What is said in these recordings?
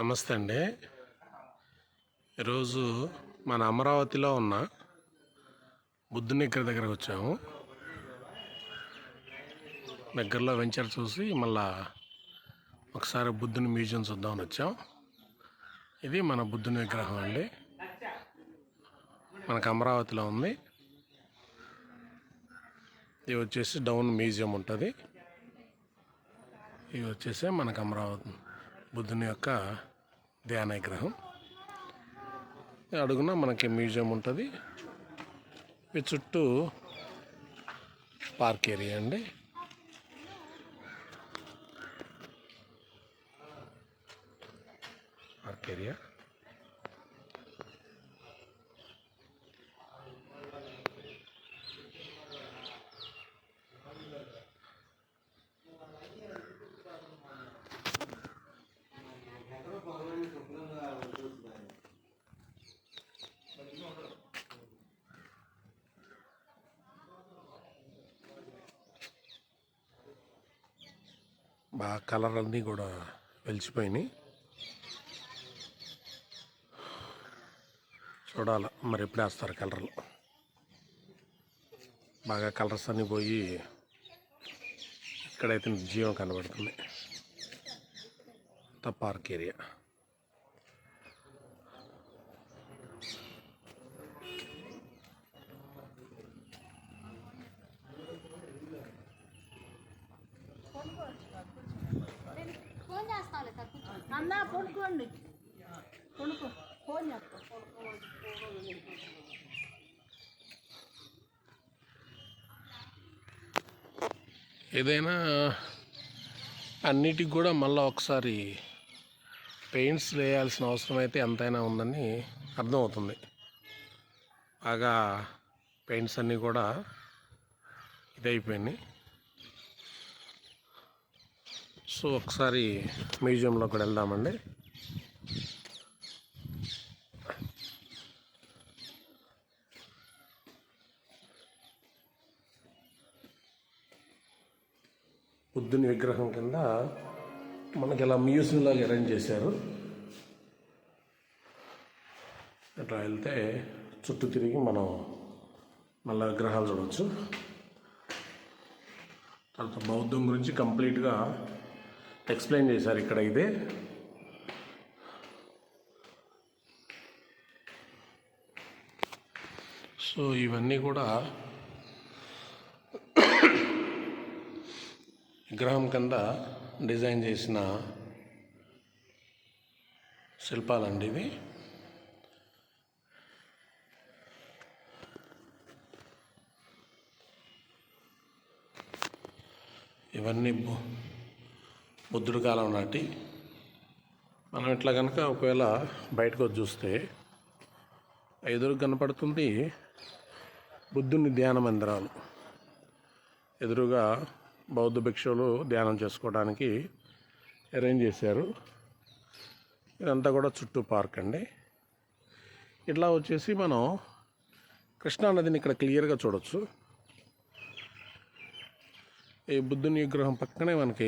నమస్తే అండి. ఈరోజు మన అమరావతిలో ఉన్న బుద్ధుని ఇక్కడ దగ్గరకు వచ్చాము. దగ్గరలో వెంచర్ చూసి మళ్ళా ఒకసారి బుద్ధుని మ్యూజియం చూద్దామని వచ్చాం. ఇది మన బుద్ధుని విగ్రహం అండి. మనకు అమరావతిలో ఉంది. ఇది వచ్చేసి డౌన్ మ్యూజియం ఉంటుంది. ఇది వచ్చేసి మనకు అమరావతి బుద్ధుని యొక్క ధ్యాన విగ్రహం అడుగున మనకి మ్యూజియం ఉంటుంది. చుట్టూ పార్క్ ఏరియా అండి పార్క్ ఏరియా బాగా కలర్ అన్నీ కూడా వెలిసిపోయినాయి చూడాల మరి ఎప్పుడు వేస్తారు కలర్లు. బాగా కలర్స్ అన్నీ పోయి ఇక్కడైతే జీవం కనబడుతుంది. అంతా పార్క్ ఏరియా. ఫోన్ చేస్తాంలే సార్ కూర్చో. పడుకోండి. పడుకో ఫోన్ చేస్తా. ఏదైనా అన్నిటికి కూడా మళ్ళీ ఒకసారి పెయింట్స్ వేయాల్సిన అవసరం అయితే ఎంతైనా ఉందని అర్థమవుతుంది. బాగా పెయింట్స్ అన్నీ కూడా ఇదైపోయినాయి. సో ఒకసారి మ్యూజియంలో కూడా వెళ్దామండి. బుద్ధుని విగ్రహం కింద మనకి ఇలా మ్యూజియం లాగా అరేంజ్ చేశారు. ఇట్లా వెళ్తే చుట్టూ తిరిగి మనం మళ్ళీ విగ్రహాలు చూడవచ్చు తర్వాత బౌద్ధం గురించి కంప్లీట్గా ఎక్స్ప్లెయిన్ చేశారు ఇక్కడ ఇదే. సో ఇవన్నీ కూడా విగ్రహం కింద డిజైన్ చేసిన శిల్పాలండి ఇవి. ఇవన్నీ బు- బుద్ధుడి కాలం నాటి మనం ఇట్లా కనుక ఒకవేళ బయటకు వచ్చి చూస్తే ఎదురు కనపడుతుంది బుద్ధుని ధ్యాన మందిరాలు. ఎదురుగా బౌద్ధ భిక్షువులు ధ్యానం చేసుకోవడానికి అరేంజ్ చేశారు. ఇదంతా కూడా చుట్టూ పార్క్ అండి. ఇట్లా వచ్చేసి మనం కృష్ణా నదిని ఇక్కడ క్లియర్గా చూడొచ్చు. ఈ బుద్ధుని విగ్రహం పక్కనే మనకి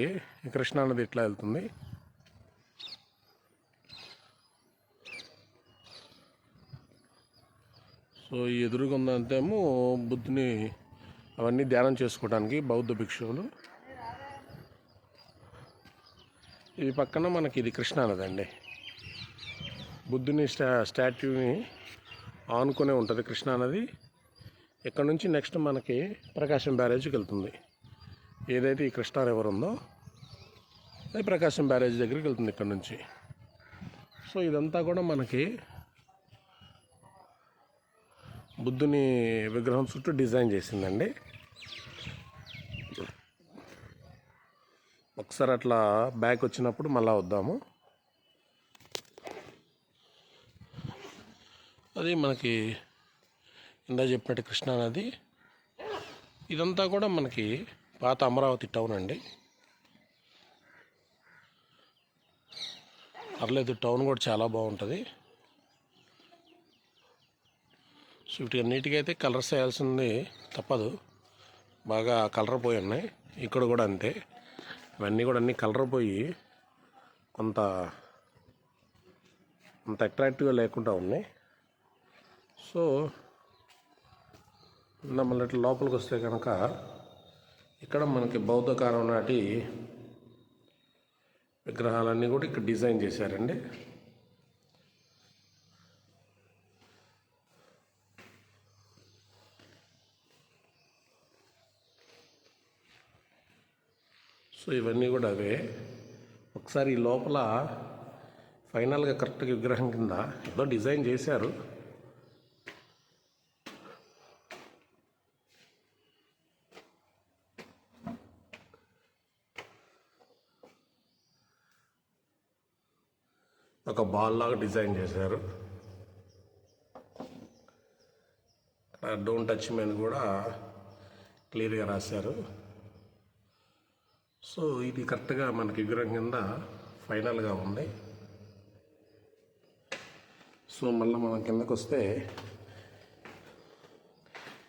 కృష్ణానది ఇట్లా వెళ్తుంది. సో ఈ ఎదురుగుందంతేమో బుద్ధుని అవన్నీ ధ్యానం చేసుకోవడానికి బౌద్ధ భిక్షువులు. ఇది పక్కన మనకి ఇది కృష్ణానది అండి. బుద్ధుని స్టా స్టాట్యూని ఆనుకునే ఉంటుంది కృష్ణానది ఇక్కడ నుంచి నెక్స్ట్ మనకి ప్రకాశం బ్యారేజ్కి వెళ్తుంది. ఏదైతే ఈ కృష్ణా రివర్ ఉందో అది ప్రకాశం బ్యారేజ్ దగ్గరికి వెళ్తుంది ఇక్కడ నుంచి. సో ఇదంతా కూడా మనకి బుద్ధుని విగ్రహం చుట్టూ డిజైన్ చేసిందండి. ఒకసారి అట్లా బ్యాక్ వచ్చినప్పుడు మళ్ళా వద్దాము. అది మనకి ఇందా చెప్పినట్టు కృష్ణానది ఇదంతా కూడా మనకి పాత అమరావతి టౌన్ అండి. పర్లేదు టౌన్ కూడా చాలా బాగుంటుంది. సో వీటికి అన్నిటికీ అయితే కలర్స్ వేయాల్సింది తప్పదు. బాగా కలర్ పోయి ఉన్నాయి. ఇక్కడ కూడా అంతే. ఇవన్నీ కూడా అన్ని కలర్ పోయి కొంత అంత అట్రాక్టివ్గా లేకుండా ఉన్నాయి. సో మళ్ళీ ఇట్లా లోపలికి వస్తే కనుక ఇక్కడ మనకి బౌద్ధకాలం నాటి విగ్రహాలన్నీ కూడా ఇక్కడ డిజైన్ చేశారండి. సో ఇవన్నీ కూడా అవే. ఒకసారి ఈ లోపల ఫైనల్గా కరెక్ట్గా విగ్రహం కింద ఏదో డిజైన్ చేశారు. ఒక బాల్ లాగా డిజైన్ చేశారు. డోంట్ టచ్ మెన్ కూడా క్లియర్గా రాశారు. సో ఇది కరెక్ట్గా మనకి విగ్రహం కింద ఫైనల్గా ఉంది. సో మళ్ళీ మనం కిందకు వస్తే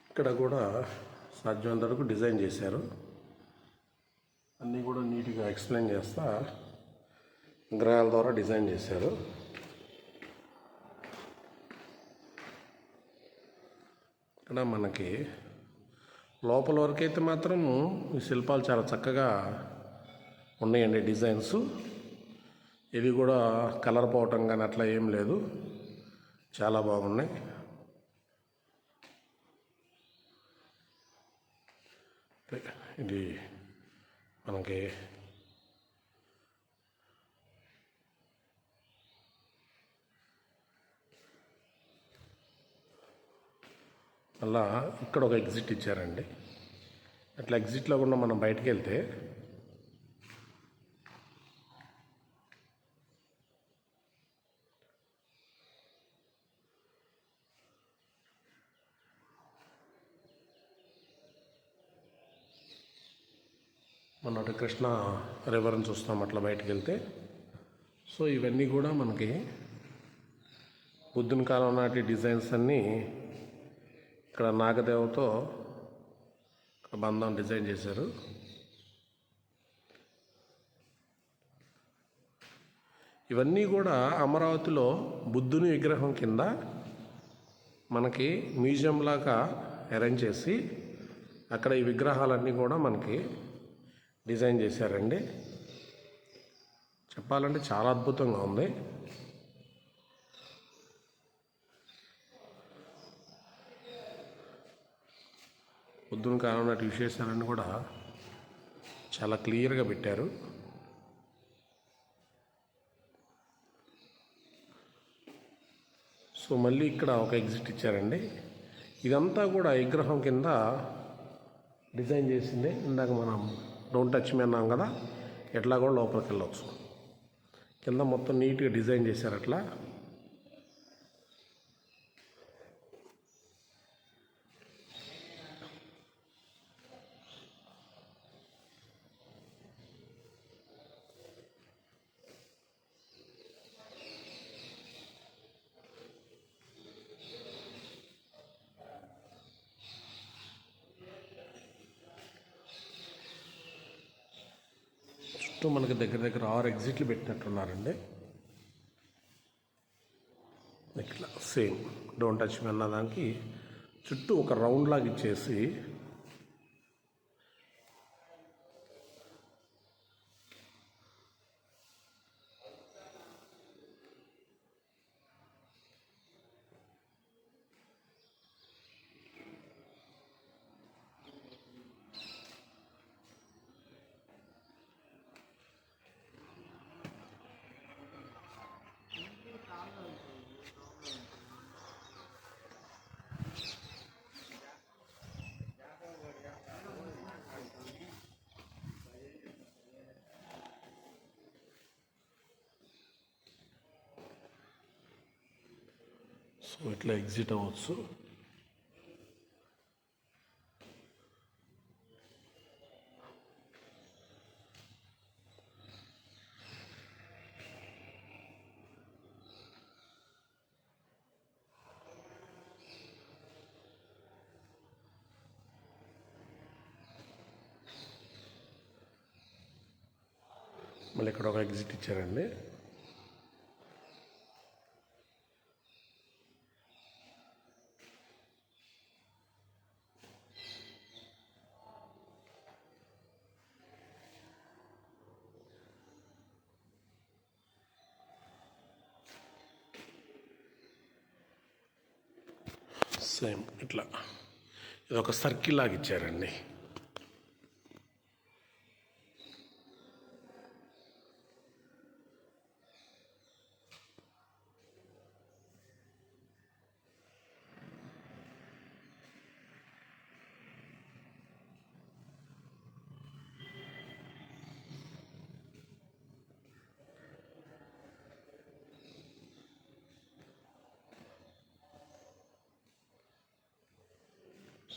ఇక్కడ కూడా సాధ్యమైనంత వరకు డిజైన్ చేశారు. అన్నీ కూడా నీట్గా ఎక్స్ప్లెయిన్ చేస్తా విగ్రహాల ద్వారా డిజైన్ చేశారు. ఇక్కడ మనకి లోపల వరకు అయితే మాత్రం ఈ శిల్పాలు చాలా చక్కగా ఉన్నాయండి డిజైన్స్. ఇవి కూడా కలర్ పోవటం కానీ అట్లా ఏం లేదు. చాలా బాగున్నాయి. ఇది మనకి మళ్ళా ఇక్కడ ఒక ఎగ్జిట్ ఇచ్చారండి. అట్లా ఎగ్జిట్లో కూడా మనం బయటకు వెళ్తే మన అటు కృష్ణ రివర్ని చూస్తాం అట్లా బయటకు వెళ్తే. సో ఇవన్నీ కూడా మనకి బుద్ధుని కాలం నాటి డిజైన్స్ అన్నీ ఇక్కడ నాగదేవతో బంధం డిజైన్ చేశారు. ఇవన్నీ కూడా అమరావతిలో బుద్ధుని విగ్రహం కింద మనకి మ్యూజియం లాగా అరేంజ్ చేసి అక్కడ ఈ విగ్రహాలన్నీ కూడా మనకి డిజైన్ చేశారండి. చెప్పాలంటే చాలా అద్భుతంగా ఉంది. పొద్దున కాలం నాటి విశేషాలను కూడా చాలా క్లియర్గా పెట్టారు. సో మళ్ళీ ఇక్కడ ఒక ఎగ్జిట్ ఇచ్చారండి. ఇదంతా కూడా విగ్రహం కింద డిజైన్ చేసింది. ఇందాక మనం డోంట్ టచ్ మీ అన్నాం కదా ఎట్లా కూడా లోపలికి వెళ్ళవచ్చు కింద మొత్తం నీట్గా డిజైన్ చేశారు అట్లా. ఫస్ట్ మనకు దగ్గర దగ్గర ఆరు ఎగ్జిట్లు పెట్టినట్టున్నారండి. ఇట్లా సేమ్ డోంట్ టచ్ మీ అన్న దానికి చుట్టూ ఒక రౌండ్ లాగా ఇచ్చేసి ఇట్లా ఎగ్జిట్ అవ్వచ్చు. మళ్ళీ ఇక్కడ ఒక ఎగ్జిట్ ఇచ్చారండి. సేమ్ ఇట్లా. ఇది ఒక సర్కిల్ లాగా ఇచ్చారండి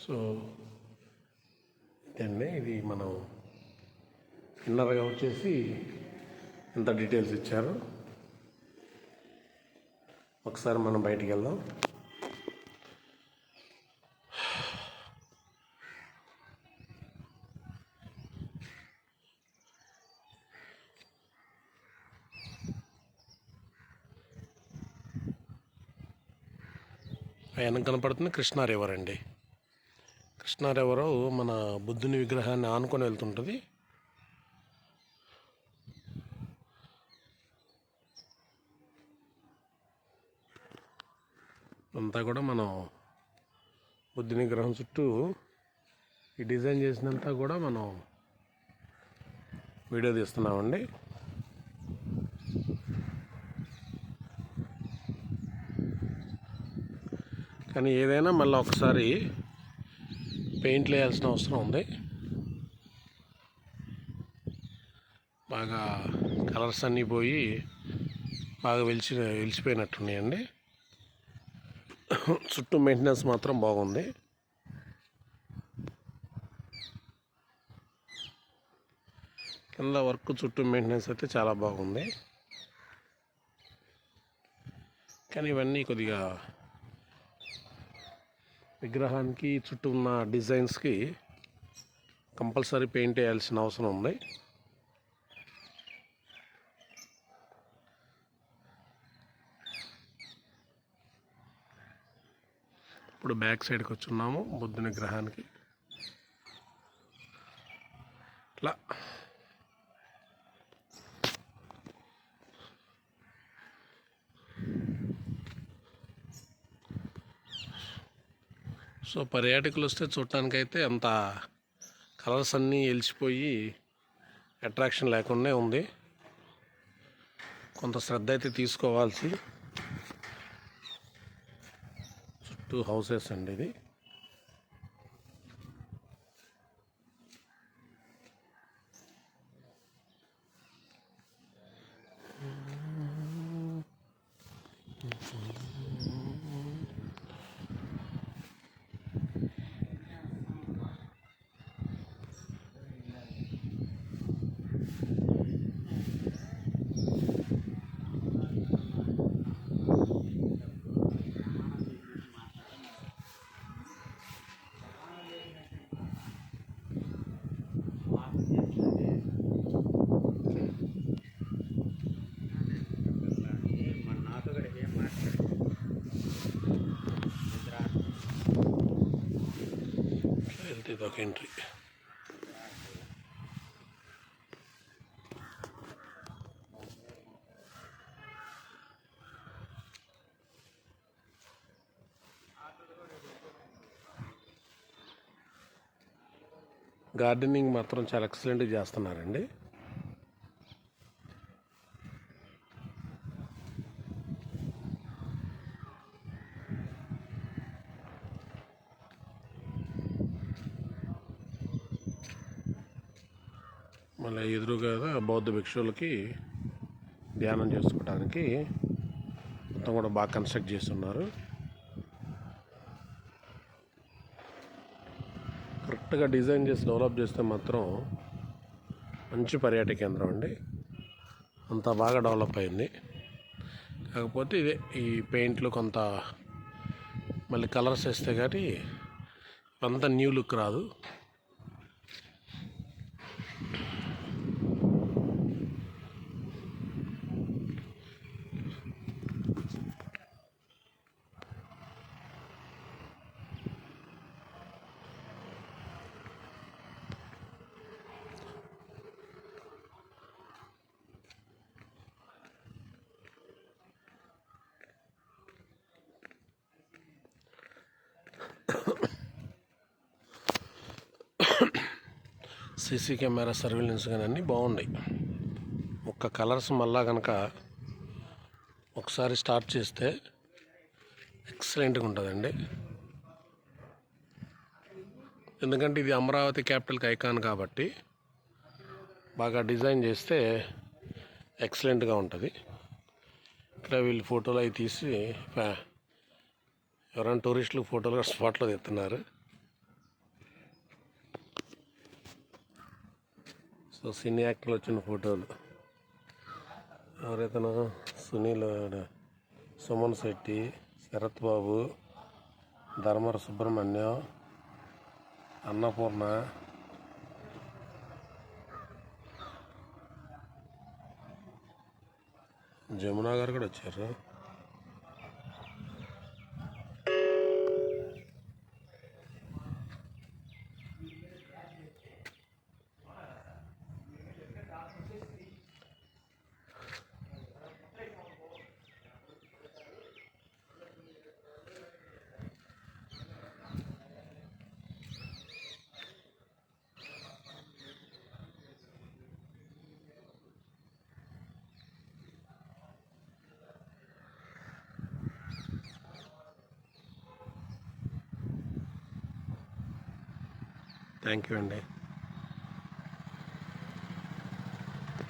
సో ఇదండి ఇది మనం ఇన్నర్గా వచ్చేసి ఎంత డీటెయిల్స్ ఇచ్చారు. ఒకసారి మనం బయటికి వెళ్దాం. ఆయన కనపడుతుంది కృష్ణా రివర్ అండి. కృష్ణారెవరో మన బుద్ధుని విగ్రహాన్ని ఆనుకొని వెళ్తుంటుంది. అంతా కూడా మనం బుద్ధుని విగ్రహం చుట్టూ ఈ డిజైన్ చేసినంతా కూడా మనం వీడియో తీస్తున్నామండి. కానీ ఏదైనా మళ్ళీ ఒకసారి పెయింట్లు వేయాల్సిన అవసరం ఉంది. బాగా కలర్స్ అన్నీ పోయి బాగా వెలిచి వెలిచిపోయినట్టున్నాయండి చుట్టూ మెయింటెనెన్స్ మాత్రం బాగుంది. కింద వర్క్ చుట్టూ మెయింటెనెన్స్ అయితే చాలా బాగుంది. కానీ ఇవన్నీ కొద్దిగా విగ్రహానికి చుట్టూ ఉన్న డిజైన్స్కి కంపల్సరీ పెయింట్ వేయాల్సిన అవసరం ఉంది. ఇప్పుడు బ్యాక్ సైడ్కి వచ్చున్నాము బుద్ధుని విగ్రహానికి. ఇట్లా. సో పర్యాటకులు వస్తే చూడటానికైతే అంత కలర్స్ అన్నీ వెలిసిపోయి అట్రాక్షన్ లేకుండా ఉంది. కొంత శ్రద్ధ అయితే తీసుకోవాల్సి చుట్టూ హౌసెస్ అండి ఇది వెళ్తే ఇదొక ఎంట్రీ. గార్డెనింగ్ మాత్రం చాలా ఎక్సలెంట్గా చేస్తున్నారండి. మళ్ళీ ఎదురుగా బౌద్ధ భిక్షువులకి ధ్యానం చేసుకోవడానికి మొత్తం కూడా బాగా కన్స్ట్రక్ట్ చేస్తున్నారు. కరెక్ట్గా డిజైన్ చేసి డెవలప్ చేస్తే మాత్రం మంచి పర్యాటక కేంద్రం అండి. అంత బాగా డెవలప్ అయింది. కాకపోతే ఇదే ఈ పెయింట్లు కొంత మళ్ళీ కలర్స్ వేస్తే కానీ అంత న్యూ లుక్ రాదు. సీసీ కెమెరా సర్వీలెన్స్ కానీ అన్నీ బాగున్నాయి. ఒక్క కలర్స్ మళ్ళా కనుక ఒకసారి స్టార్ట్ చేస్తే ఎక్సలెంట్గా ఉంటుందండి. ఎందుకంటే ఇది అమరావతి క్యాపిటల్కి ఐకాన్ కాబట్టి బాగా డిజైన్ చేస్తే ఎక్సలెంట్గా ఉంటుంది. ఇక్కడ వీళ్ళు ఫోటోలు అవి తీసి ఫ్యా- ఎవరైనా టూరిస్టులు ఫోటోలు స్పాట్లో తెస్తున్నారు. సో సినీ యాక్టర్లు వచ్చిన ఫోటోలు. ఎవరైతేనో? సునీల్ సుమన్ శెట్టి శరత్ బాబు ధర్మర సుబ్రహ్మణ్యం అన్నపూర్ణ. జమునా గారు కూడా వచ్చారు. థ్యాంక్ యూ అండి